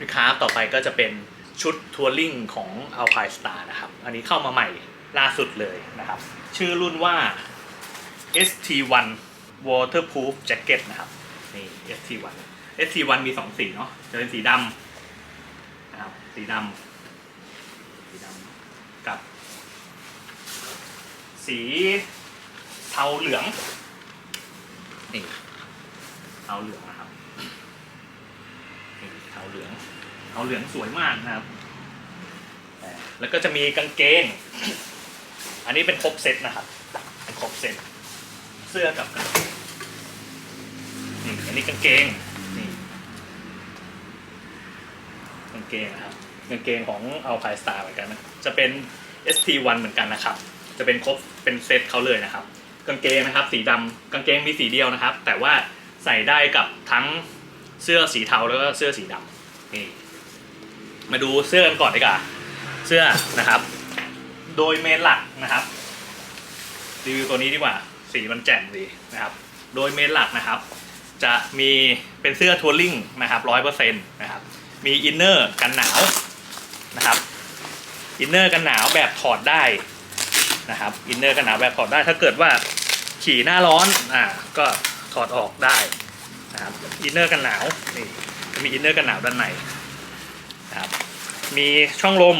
นะครับต่อไปก็จะเป็นชุดทัวริงของ Alpine Star นะครับ อันนี้เข้ามาใหม่ล่าสุดเลยนะครับ ชื่อรุ่นว่า ST1 Waterproof Jacket นะครับนี่ ST1 ST1 มี 2 สีเนาะจะเป็นสีดำนะครับสีดำสีดำกับ สีเทาเหลืองนี่เทาเหลืองนะครับ นี่เทาเหลืองเทาเหลืองสวยมากนะครับ แล้วก็จะมีกางเกง อันนี้เป็นครบเซตนะครับ เป็นครบเซต เสื้อกับกางเกงนี่อันนี้กางเกง นี่กางเกงนะครับกางเกงของเอาพายสตาร์เหมือนกันนะ จะเป็น ST1 เหมือนกันนะครับ จะเป็นครบเป็นเซตเขาเลยนะครับ กางเกงนะครับ สีดำกางเกงมีสีเดียวนะครับ แต่ว่าใส่ได้กับทั้ง เสื้อสีเทาแล้วก็เสื้อสีดำนี่มาดูเสื้อกันก่อนดีกว่าเสื้อนะครับ โดยเมนหลักนะครับรีวิวตัวนี้ดีกว่าสีมันแจ่มดีนะครับ โดยเมนหลักนะครับ จะมีเป็นเสื้อทัวริงนะครับร้อยเปอร์เซ็นต์นะครับมีอินเนอร์กันหนาวนะครับอินเนอร์กันหนาวแบบถอดได้นะครับอินเนอร์กันหนาวแบบถอดได้ถ้าเกิดว่าขี่หน้าร้อนอ่าก็ถอดออกได้ นะครับอินเนอร์กันหนาวนี่จะมีอินเนอร์กันหนาวด้านในนะครับมีช่องลม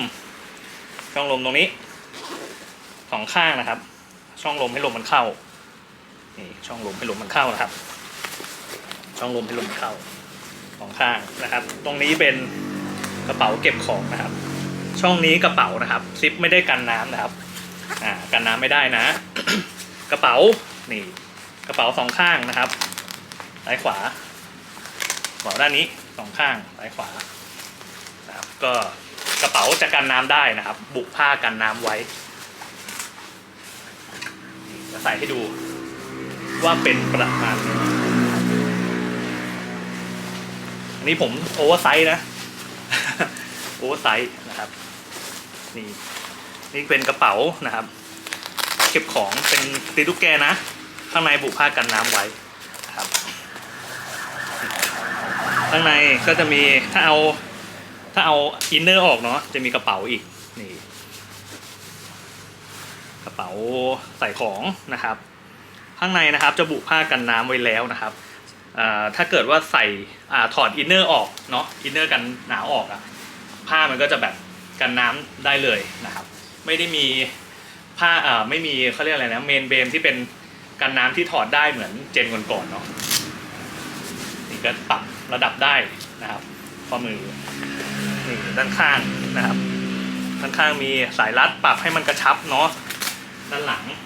ช่องลมตรงนี้สองข้างนะครับ ช่องลมให้ลมมันเข้านี่ช่องลมให้ลมมันเข้านะครับ ช่องลมให้ลมมันเข้าสองข้างนะครับ ตรงนี้เป็นกระเป๋าเก็บของนะครับ ช่องนี้กระเป๋านะครับซิปไม่ได้กันน้ำนะครับอ่ากันน้ำไม่ได้นะ กระเป๋านี่กระเป๋าสองข้างนะครับ ซ้ายขวากระเป๋าด้านนี้สองข้างซ้ายขวานะครับก็กระเป๋าจะกันน้ำได้นะครับ บุกผ้ากันน้ำไว้ จะใส่ให้ดูว่าเป็นประมาณนี้อันนี้ผมโอเวอร์ไซส์นะ โอเวอร์ไซส์นะครับนี่นี่เป็นกระเป๋านะครับเก็บของเป็นตีลูกแกนะ ข้างในบุผ้ากันน้ำไว้นะครับ ข้างในก็จะมีถ้าเอาถ้าเอาอินเนอร์ออกเนาะจะมีกระเป๋าอีกนี่กระเป๋าใส่ของนะครับ ข้างในนะครับจะบุผ้ากันน้ำไว้แล้วนะครับถ้าเกิดว่าใส่อาถอดอินเนอร์ออกเนาะอินเนอร์กันหนาวออกอะผ้ามันก็จะแบบกันน้ำได้เลยนะครับ ไม่ได้มีผ้าอ่าไม่มีเขาเรียกอะไรนะเมนเบมที่เป็นกันน้ำที่ถอดได้เหมือนเจนก่อนๆเนาะนี่ก็ปรับ ระดับได้นะครับข้อมือนี่ด้านข้างนะครับ ด้านข้างมีสายรัดปรับให้มันกระชับเนาะด้านหลังนี่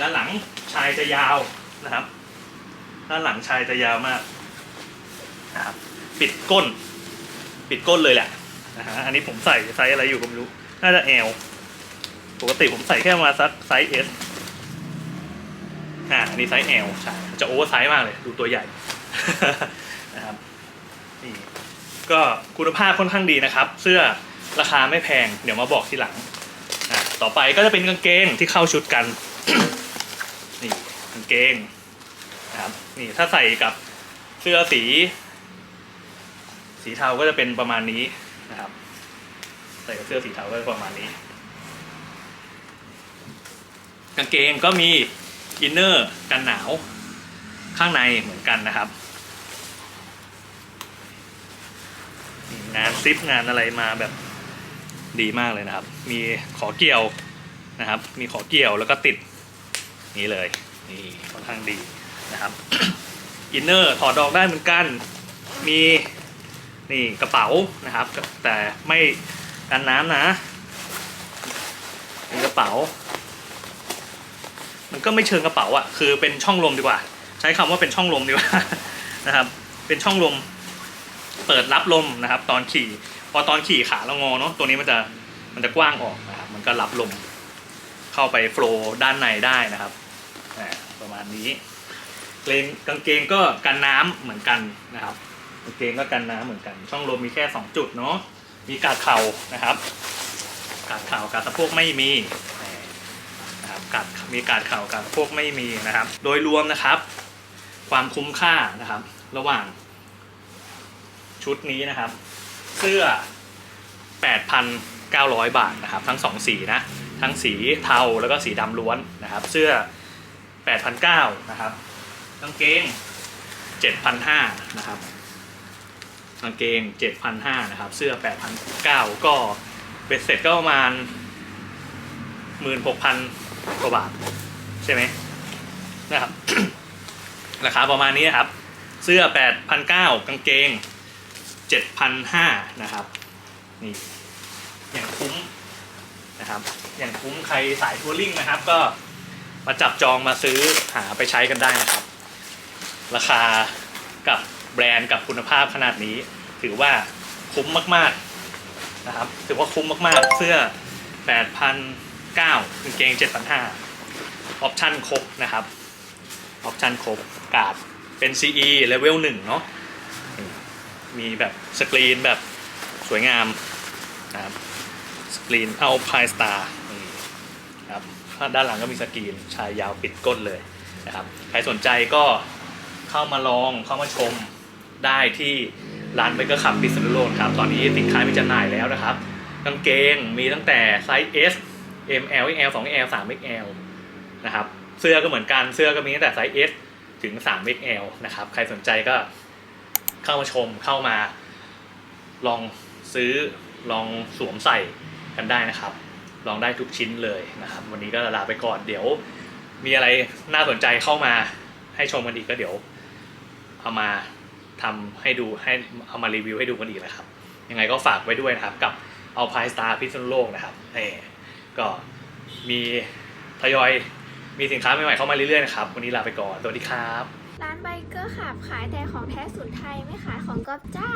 ด้านหลังชายจะยาวนะครับ ด้านหลังชายจะยาวมากนะครับปิดก้น ปิดก้นเลยแหละนะฮะอันนี้ผมใส่ไซส์อะไรอยู่ก็ไม่รู้ น่าจะ L ปกติผมใส่แค่มาสักไซส์ S อ่าอันนี้ไซส์ L ใช่ จะโอเวอร์ไซส์มากเลย ดูตัวใหญ่ นะครับนี่ก็คุณภาพค่อนข้างดีนะครับ เสื้อราคาไม่แพง เดี๋ยวมาบอกทีหลังอ่าต่อไปก็จะเป็นกางเกงที่เข้าชุดกัน นี่กางเกงนะครับนี่ถ้าใส่กับเสื้อสี สีเทาก็จะเป็นประมาณนี้นะครับ ใส่กับเสื้อสีเทาก็ประมาณนี้ กางเกงก็มีอินเนอร์กันหนาว ข้างในเหมือนกันนะครับงานซิปงานอะไรมาแบบดีมากเลยนะครับ มีขอเกี่ยวนะครับ มีขอเกี่ยวแล้วก็ติดนี่เลยนี่ค่อนข้างดีนะครับอินเนอร์ถอดดอกได้เหมือนกัน มีนี่กระเป๋านะครับ แต่ไม่กันน้ำนะมีกระเป๋า มันก็ไม่เชิงกระเป๋าอะคือเป็นช่องลมดีกว่า ใช้คำว่าเป็นช่องลมดีกว่านะครับ เป็นช่องลม เปิดรับลมนะครับ ตอนขี่ พอตอนขี่ขาเรางอเนาะตัวนี้มันจะมันจะกว้างออกนะครับ มันก็รับลม เข้าไปโฟล์ด้านในได้นะครับประมาณนี้เกงกางเกงก็กันน้ำเหมือนกันนะครับกางเกงก็กันน้ำเหมือนกัน ช่องลมมีแค่สองจุดเนาะมีกาดเข่านะครับ กาดเข่ากาดสะโพกไม่มีนะครับกาดมีกาดเข่ากาดสะโพกไม่มีนะครับ โดยรวมนะครับ ความคุ้มค่านะครับ ระหว่าง ชุดนี้นะครับ เสื้อ 8,900 บาทนะครับ ทั้งสองสีนะ ทั้งสีเทาแล้วก็สีดำล้วนนะครับ เสื้อ 8,900นะครับกางเกง 7,500นะครับกางเกง 7,500นะครับ เสื้อ 8,900 ก็เบ็ดเสร็จก็ประมาณ 16,000 กว่าบาท ใช่ไหมนะครับ ราคาประมาณนี้นะครับ เสื้อ 8,900กางเกง 7,500นะครับนี่อย่างคุ้มนะครับ อย่างคุ้มใครสายทัวริ่งนะครับ ก็มาจับจองมาซื้อหาไปใช้กันได้นะครับ ราคากับแบรนด์กับคุณภาพขนาดนี้ ถือว่าคุ้มมากๆนะครับ ถือว่าคุ้มมากๆ เสื้อ 8,900กางเกง 7,500ออปชั่นครบนะครับ ออปชันครบกาดเป็น CE level 1เนาะมีแบบสกรีนแบบสวยงามนะครับสกรีนเอาพายสตาร์ครับด้านหลังก็มีสกรีนชายยาวปิดก้นเลยนะครับใครสนใจก็เข้ามาลองเข้ามาชมได้ที่ร้านเบเกอร์ขับพิษณุโลกครับตอนนี้สินค้ามีจำหน่ายแล้วนะครับกางเกงมีตั้งแต่ไซส์ S M L XL 2 L 3 XL นะครับ เสื้อก็เหมือนกันเสื้อก็มีตั้งแต่ไซส์ S ถึง 3 XL นะครับ ใครสนใจก็เข้ามาชมเข้ามา ลองซื้อลองสวมใส่กันได้นะครับ ลองได้ทุกชิ้นเลยนะครับ วันนี้ก็ลาไปก่อนเดี๋ยว มีอะไรน่าสนใจเข้ามาให้ชมกันอีกก็เดี๋ยว เอามาทำให้ดูให้เอามารีวิวให้ดูกันอีกนะครับ ยังไงก็ฝากไว้ด้วยนะครับ กับเอาพายสตาร์พิษณุโลกนะครับนี่ก็มีทยอย มีสินค้าใหม่ๆเข้ามาเรื่อยๆนะครับ วันนี้ลาไปก่อน สวัสดีครับ ร้านไบเกอร์ขับขายแต่ของแท้สุนไทยไม่ขายของก๊อปจ้า